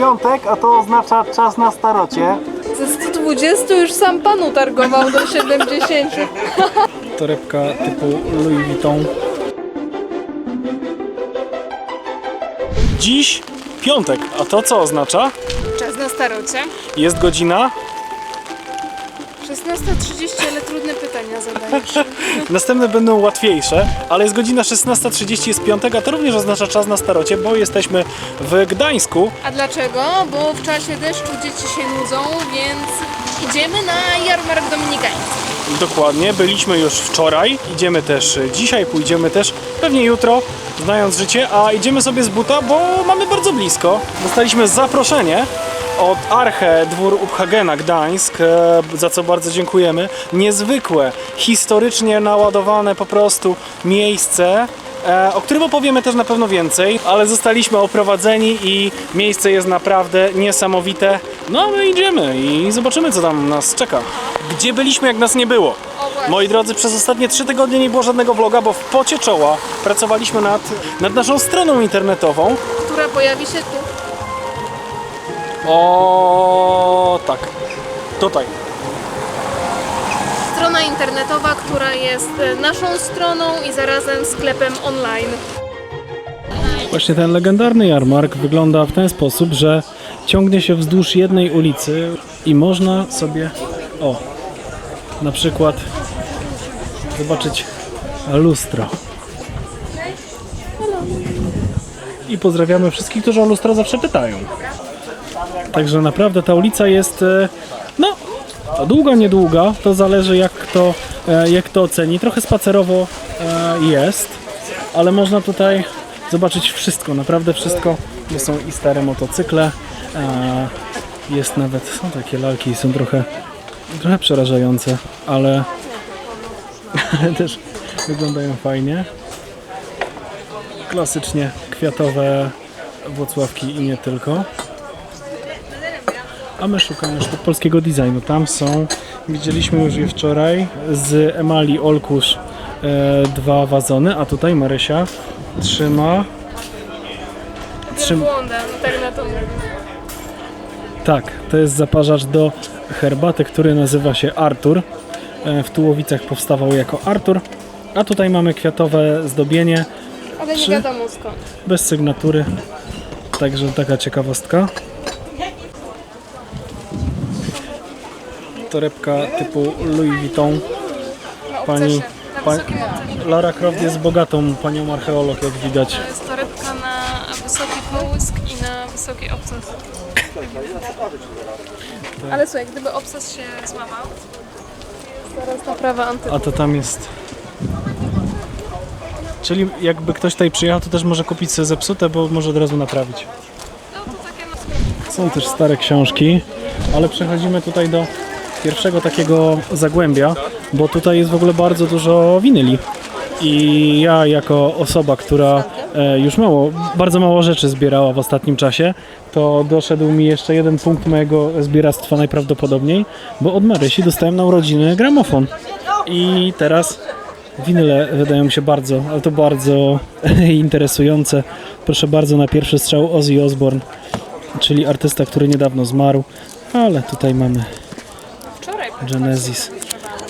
piątek, a to oznacza czas na starocie. Ze 120 już sam pan utargował do 70. Torebka typu Louis Vuitton. Dziś piątek, a to co oznacza? Czas na starocie. Jest godzina. 16.30, ale trudne pytania zadajesz. Następne będą łatwiejsze, ale jest godzina 16.30, jest piątek, a to również oznacza czas na starocie, bo jesteśmy w Gdańsku. A dlaczego? Bo w czasie deszczu dzieci się nudzą, więc idziemy na jarmark dominikański. Dokładnie, byliśmy już wczoraj, idziemy też dzisiaj, pójdziemy też pewnie jutro, znając życie, a idziemy sobie z buta, bo mamy bardzo blisko. Dostaliśmy zaproszenie od Arche Dwór Uphagena Gdańsk, e, za co bardzo dziękujemy. Niezwykłe, historycznie naładowane po prostu miejsce, e, o którym opowiemy też na pewno więcej, ale zostaliśmy oprowadzeni i miejsce jest naprawdę niesamowite. No, my idziemy i zobaczymy, co tam nas czeka. Gdzie byliśmy, jak nas nie było? Moi drodzy, przez ostatnie trzy tygodnie nie było żadnego vloga, bo w pocie czoła pracowaliśmy nad, nad naszą stroną internetową. Która pojawi się tu. O tak, tutaj. Strona internetowa, która jest e, naszą stroną i zarazem sklepem online. Właśnie ten legendarny jarmark wygląda w ten sposób, że ciągnie się wzdłuż jednej ulicy i można sobie, o, na przykład zobaczyć lustro. I pozdrawiamy wszystkich, którzy o lustro zawsze pytają. Także naprawdę ta ulica jest, e, no, długa, niedługa, to zależy jak to, e, jak to oceni. Trochę spacerowo e, jest, ale można tutaj zobaczyć wszystko, naprawdę wszystko. Są i stare motocykle, jest nawet, są takie lalki, są trochę, trochę przerażające, ale, ale też wyglądają fajnie. Klasycznie kwiatowe Włocławki i nie tylko. A my szukamy sztuk polskiego designu. Tam są, widzieliśmy już je wczoraj, z emali Olkusz e, dwa wazony, a tutaj Marysia trzyma... Trzym... Błądem, tak na to. Tak, to jest zaparzacz do herbaty, który nazywa się Artur. E, W Tułowicach powstawał jako Artur. A tutaj mamy kwiatowe zdobienie Ale nie wiadomo skąd. bez sygnatury. Także taka ciekawostka. Torebka typu Louis Vuitton. Pani, obcesie, na pa, wysokim obcesie. Lara Croft jest bogatą panią archeolog, jak widać. To jest torebka na wysoki połysk i na wysoki obces. Ale słuchaj, gdyby obces się złamał, to jest zaraz naprawa antyku. A to tam jest. Czyli jakby ktoś tutaj przyjechał, to też może kupić sobie zepsute, bo może od razu naprawić. No, Są też stare książki, ale przechodzimy tutaj do pierwszego takiego zagłębia, bo tutaj jest w ogóle bardzo dużo winyli. I ja jako osoba, która e, już mało, bardzo mało rzeczy zbierała w ostatnim czasie, to doszedł mi jeszcze jeden punkt mojego zbieractwa najprawdopodobniej, bo od Marysi dostałem na urodziny gramofon. I teraz winyle wydają mi się bardzo, ale to bardzo interesujące. Proszę bardzo, na pierwszy strzał Ozzy Osbourne czyli artysta, który niedawno zmarł, ale tutaj mamy Genesis.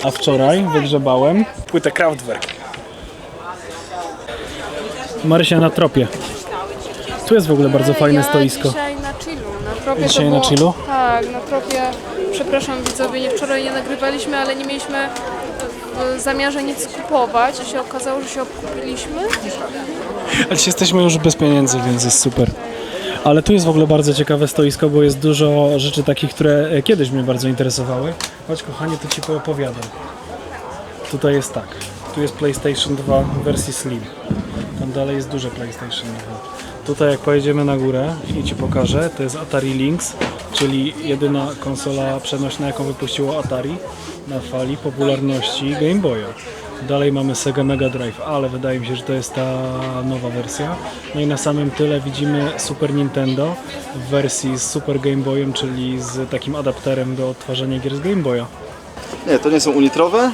A wczoraj wygrzebałem płytę Kraftwerk. Marysia na tropie. Tu jest w ogóle bardzo fajne ja stoisko. dzisiaj na chillu. Na tropie Dzisiaj to na było, chillu? Tak, na tropie. Przepraszam widzowie, nie wczoraj nie nagrywaliśmy, ale nie mieliśmy w zamiarze nic kupować. I się okazało, że się obkupiliśmy. Ale jesteśmy już bez pieniędzy, więc jest super. Ale tu jest w ogóle bardzo ciekawe stoisko, bo jest dużo rzeczy takich, które e, kiedyś mnie bardzo interesowały. Chodź kochanie, to Ci poopowiadam. Tutaj jest tak. Tu jest PlayStation 2 w wersji Slim. Tam dalej jest duże PlayStation 2. Tutaj jak pojedziemy na górę i Ci pokażę, to jest Atari Lynx, czyli jedyna konsola przenośna, jaką wypuściło Atari na fali popularności Game Boya. Dalej mamy Sega Mega Drive, ale wydaje mi się, że to jest ta nowa wersja. No i na samym tyle widzimy Super Nintendo w wersji z Super Game Boyem, czyli z takim adapterem do odtwarzania gier z Game Boya. Nie, to nie są unitrowe.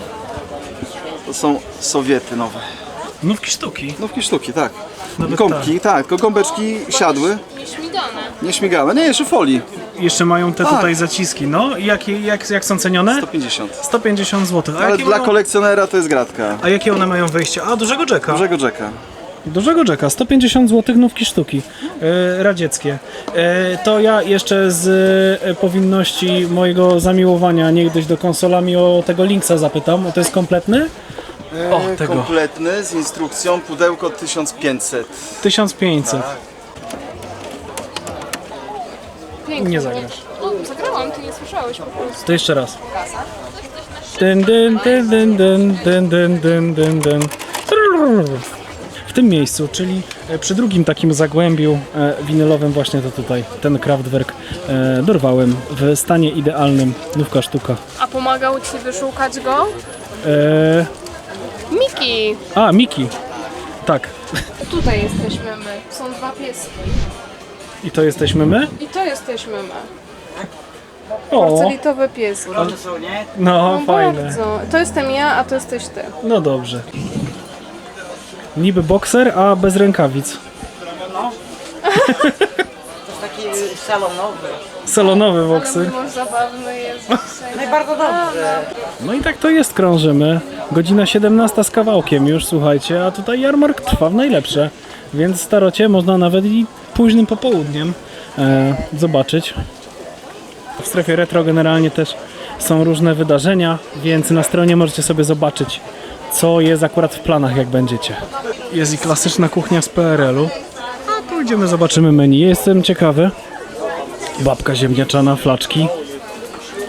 To są Sowiety nowe. Nówki sztuki. Nówki sztuki, tak. Nawet Gąbki, tak, tylko gąbeczki siadły. Nie śmigamy, nie, jeszcze folii. Jeszcze mają te Tak. tutaj zaciski, no. I jak, jak, jak są cenione? 150. 150 zł. A, Ale jakie dla mają, kolekcjonera to jest gratka. a jakie one mają wejście? A, dużego jacka. Dużego Jacka. Dużego jacka, 150 zł nówki sztuki e, radzieckie. E, to ja jeszcze z e, powinności mojego zamiłowania niegdyś do konsolami o tego Linksa zapytam. O, to jest kompletny? O, E, tego. Kompletny, z instrukcją, pudełko 1500. 1500. Pięknie. Nie zagrasz. No, zagrałam, ty nie słyszałeś po prostu. To jeszcze raz. Dyn, dyn, dyn, dyn, dyn, dyn, dyn, dyn, dyn, dyn. W tym miejscu, czyli e, przy drugim takim zagłębiu e, winylowym właśnie to tutaj, ten Kraftwerk e, dorwałem w stanie idealnym, nówka sztuka. A pomagał ci wyszukać go? E, Miki! a, Miki. Tak. Tutaj jesteśmy my. Są dwa pieski. I to jesteśmy my? I to jesteśmy my. O, Porcelitowe pieski. no fajne. Bardzo. To jestem ja, a to jesteś ty. No dobrze. Niby bokser, a bez rękawic. Taki salonowy. Salonowy Ale bokser. mąż zabawny jest. No i bardzo dobrze. No i tak to jest, krążymy. Godzina 17 z kawałkiem już, słuchajcie, a tutaj jarmark trwa w najlepsze. Więc starocie można nawet i późnym popołudniem e, zobaczyć. W strefie retro generalnie też są różne wydarzenia, więc na stronie możecie sobie zobaczyć, co jest akurat w planach, jak będziecie. Jest i klasyczna kuchnia z PRL-u. A pójdziemy, zobaczymy menu. Jestem ciekawy. Babka ziemniaczana, flaczki,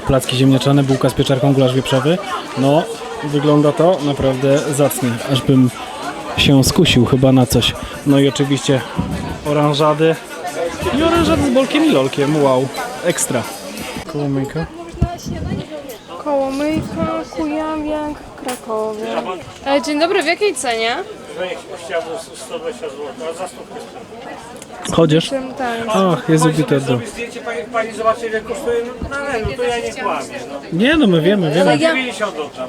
placki ziemniaczane, bułka z pieczarką, gulasz wieprzowy. No, wygląda to naprawdę zacnie, aż bym się skusił chyba na coś. No i oczywiście oranżady i oranżady z bolkiem i lolkiem, wow, ekstra. Kołomyjka. Kołomyjka, Kujawiak, Krakowie. E, dzień dobry, w jakiej cenie? Chodzisz? Czym tak? Ach, Jezu, Peter. do- Zdjęcie pani, pani zobaczy ile kosztuje na rynku, to ja nie kłamię. No. Nie no, my wiemy, wiemy. 90 oddam.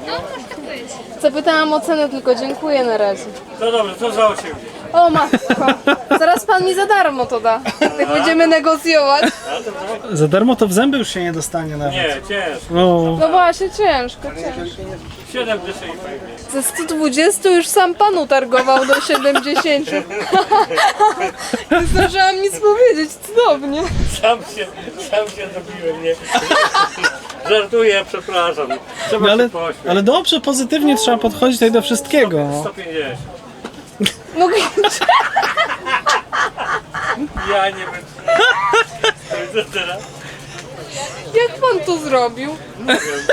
Zapytałam o cenę, tylko dziękuję na razie. No dobrze, to za 80. O matko, zaraz pan mi za darmo to da. Jak będziemy negocjować. Za darmo to w zęby już się nie dostanie nawet. Nie, ciężko. No, No właśnie, ciężko, ciężko. 7 dyszek i pewnie. Ze 120 już sam pan utargował do 70. Nie zdążyłam nic powiedzieć, cudownie. Sam się, sam się dobiłem, nie? Żartuję, przepraszam. Trzeba no ale, się pośmiać. ale dobrze, pozytywnie trzeba podchodzić tutaj do wszystkiego. 150. No Ja nie wiem. Co teraz? Jak pan to zrobił?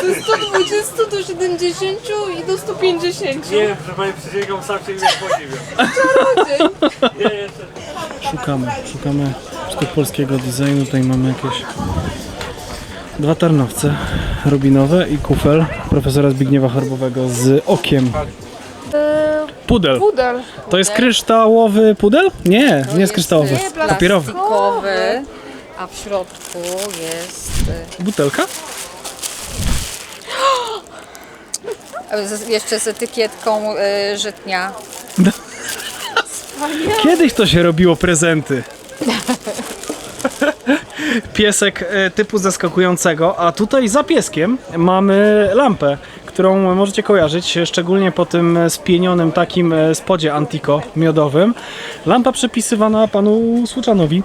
Ze 120 do 70 i do 150. Nie wiem, że pani przysięgam, sam się nie podziwiam. Czarodziej. Nie, jeszcze. Szukamy, szukamy sztuk polskiego designu. Tutaj mamy jakieś dwa tarnowce rubinowe i kufel profesora Zbigniewa Harbowego z okiem. Pudel. Pudel. To jest kryształowy pudel? Nie, nie jest kryształowy. Papierowy. Plastikowy, a w środku jest Butelka? e, z, jeszcze z etykietką e, żytnia. Kiedyś to się robiło prezenty. Piesek e, typu zaskakującego, a tutaj za pieskiem mamy lampę, którą możecie kojarzyć, szczególnie po tym spienionym takim e, spodzie Antico miodowym. Lampa przepisywana panu Słuczanowi.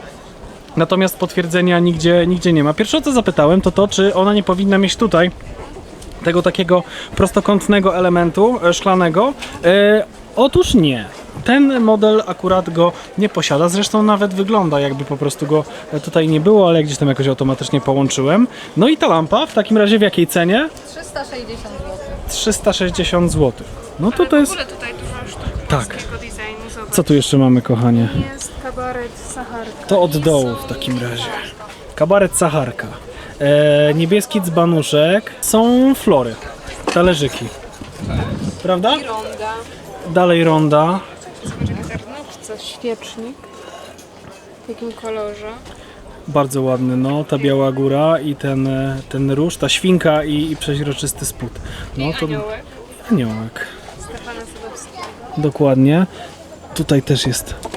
Natomiast potwierdzenia nigdzie, nigdzie nie ma. Pierwsze o co zapytałem to to, czy ona nie powinna mieć tutaj tego takiego prostokątnego elementu e, szklanego. E, otóż nie. Ten model akurat go nie posiada, zresztą nawet wygląda jakby po prostu go e, tutaj nie było, ale gdzieś tam jakoś automatycznie połączyłem. No i ta lampa, w takim razie w jakiej cenie? 360 zł. 360 zł. No to to W jest... ogóle tutaj dużo sztuk Tak. polskiego designu. Zobacz. Co tu jeszcze mamy, kochanie? Jest kabaret. To od dołu w takim razie. Kabaret Saharka. E, niebieski dzbanuszek. Są flory. Talerzyki. Prawda? Ronda. Dalej ronda. Jaka garnówce, świecznik. W jakim kolorze? Bardzo ładny, no, ta biała góra i ten, e, ten róż, ta świnka i, i przeźroczysty spód. No to Aniołek aniołek. Stefana Sadowskiego. Dokładnie. Tutaj też jest.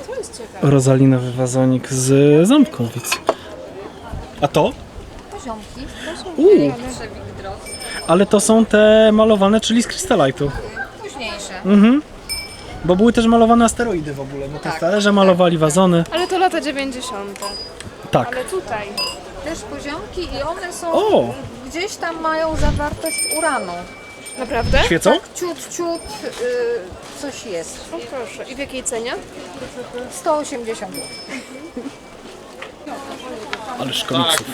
Rozalinowy wazonik z Ząbkowic. A to? Poziomki. Uuu, ale to są te malowane, czyli z krystalajtu. Późniejsze. Bo były też malowane asteroidy w ogóle, bo te Tak. talerze malowali, wazony. Ale to lata 90. Tak. Ale tutaj. Też poziomki i one są... O! Gdzieś tam mają zawartość uranu. Naprawdę? Świecą? Tak, ciut, ciut, y, coś jest. O proszę. I w jakiej cenie? 180 zł. Ależ komiksów.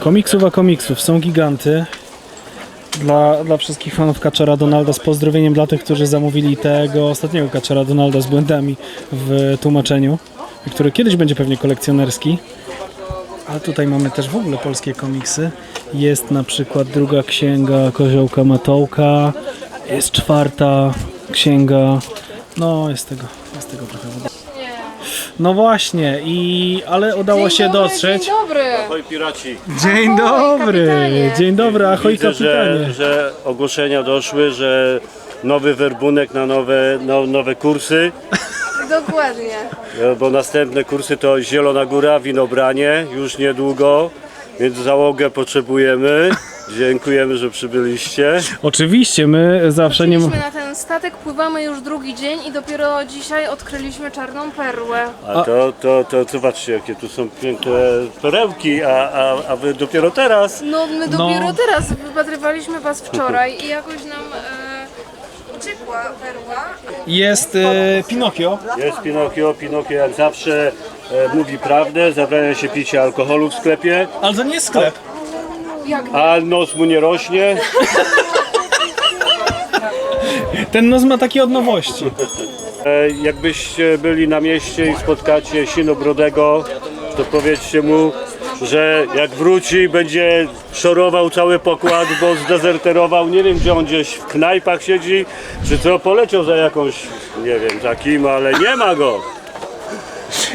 Komiksów a komiksów. Są giganty. Dla, dla wszystkich fanów Kaczora Donalda z pozdrowieniem dla tych, którzy zamówili tego ostatniego Kaczora Donalda z błędami w tłumaczeniu, który kiedyś będzie pewnie kolekcjonerski. Ale tutaj mamy też w ogóle polskie komiksy. Jest na przykład druga księga Koziołka Matołka, jest czwarta księga. No, jest tego, jest tego trochę. No właśnie, i ale udało się dotrzeć. Dzień dobry. Oj piraci, Dzień dobry, kapitanie. dzień dobry, ahoj widzę, że, kapitanie. że ogłoszenia doszły, że nowy werbunek na nowe, no, nowe kursy, Dokładnie. e, bo następne kursy to Zielona Góra, Winobranie, już niedługo, więc załogę potrzebujemy. Dziękujemy, że przybyliście. Oczywiście, my zawsze nie... Wróciliśmy na ten statek, pływamy już drugi dzień i dopiero dzisiaj odkryliśmy czarną perłę. A to, to, to zobaczcie, jakie tu są piękne perełki, a, a, a wy dopiero teraz. No my No. dopiero teraz wypatrywaliśmy was wczoraj i jakoś nam e, uciekła perła. Jest e, Pinokio. Jest Pinokio, Pinokio jak zawsze e, mówi prawdę, zabrania się picia alkoholu w sklepie, Ale to nie jest sklep. A nos mu nie rośnie. Ten nos ma takie od nowości. E, Jakbyście byli na mieście i spotkacie Sinobrodego, to powiedzcie mu, że jak wróci, będzie szorował cały pokład, bo zdezerterował. Nie wiem, gdzie on gdzieś w knajpach siedzi, czy co, poleciał za jakąś, nie wiem, za kim, ale nie ma go.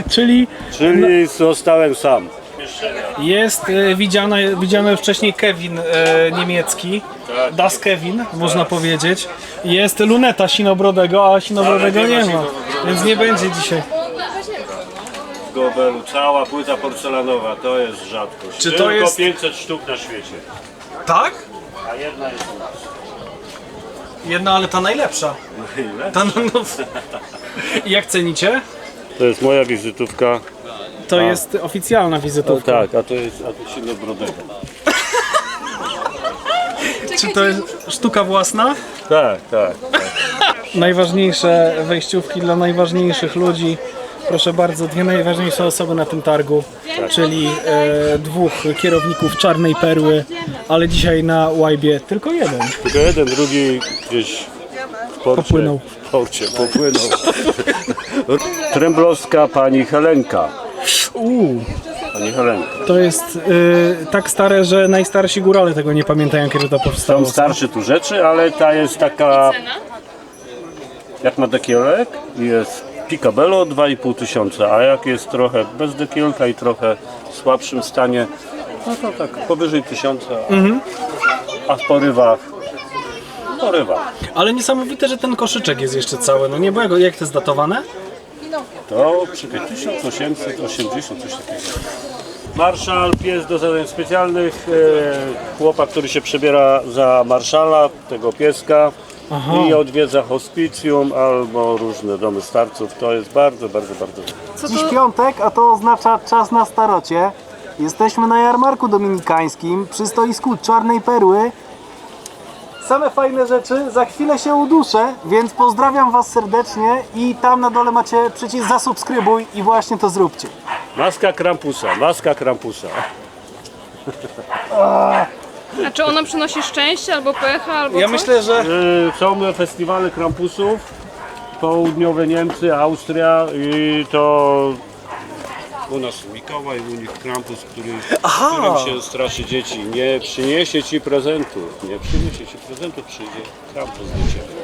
Czyli Czyli zostałem sam. Jest e, widziany, widziany wcześniej Kevin e, niemiecki. Das Kevin, można powiedzieć. Jest luneta Sinobrodego, a Sinobrodego Ale nie nie ma ma. Więc nie będzie dzisiaj. W Gobelu cała płyta porcelanowa, to jest rzadkość. Czy to Tylko jest- 500 sztuk na świecie. Tak? A jedna jest u nas. Jedna, ale ta najlepsza. Ta, no, no. I jak cenicie? To jest moja wizytówka. To jest oficjalna wizytówka. Tak, a to jest, a to Sinobrodego. Czy to jest sztuka własna? Tak, tak. Najważniejsze wejściówki dla najważniejszych ludzi. Proszę bardzo, dwie najważniejsze osoby na tym targu, czyli e, dwóch kierowników Czarnej Perły, ale dzisiaj na łajbie tylko jeden. Tylko jeden, drugi gdzieś w porcie. Popłynął. W porcie, popłynął. Tremblowska pani Helenka. Uuu, Helenka. to jest e, tak stare, że najstarsi górale tego nie pamiętają, kiedy to powstało. Są starsze tu rzeczy, ale ta jest taka, jak ma dekielek i jest picabello 2,5 tysiąca, a jak jest trochę bez dekielka i trochę w słabszym stanie, no to tak powyżej tysiąca, a w porywach, w porywach. Ale niesamowite, że ten koszyczek jest jeszcze cały. No nie, bo jak, jak to jest datowane? To czekaj, 1880, coś takiego. Marszal, pies do zadań specjalnych, e, chłopak, który się przebiera za marszala, tego pieska Aha. i odwiedza hospicjum albo różne domy starców. To jest bardzo, bardzo, bardzo. Co Dziś piątek, a to oznacza czas na starocie. Jesteśmy na jarmarku dominikańskim przy stoisku Czarnej Perły. Same fajne rzeczy, za chwilę się uduszę, więc pozdrawiam Was serdecznie i tam na dole macie przycisk zasubskrybuj i właśnie to zróbcie. Maska Krampusa, maska Krampusa. A czy ona przynosi szczęście albo pecha, albo Ja coś? myślę, że E, Są festiwale Krampusów, południowe Niemcy, Austria i to u nas Mikołaj, u nich Krampus, który, którym się straszy dzieci. Nie przyniesie ci prezentów, nie przyniesie ci prezentów, przyjdzie Krampus do ciebie.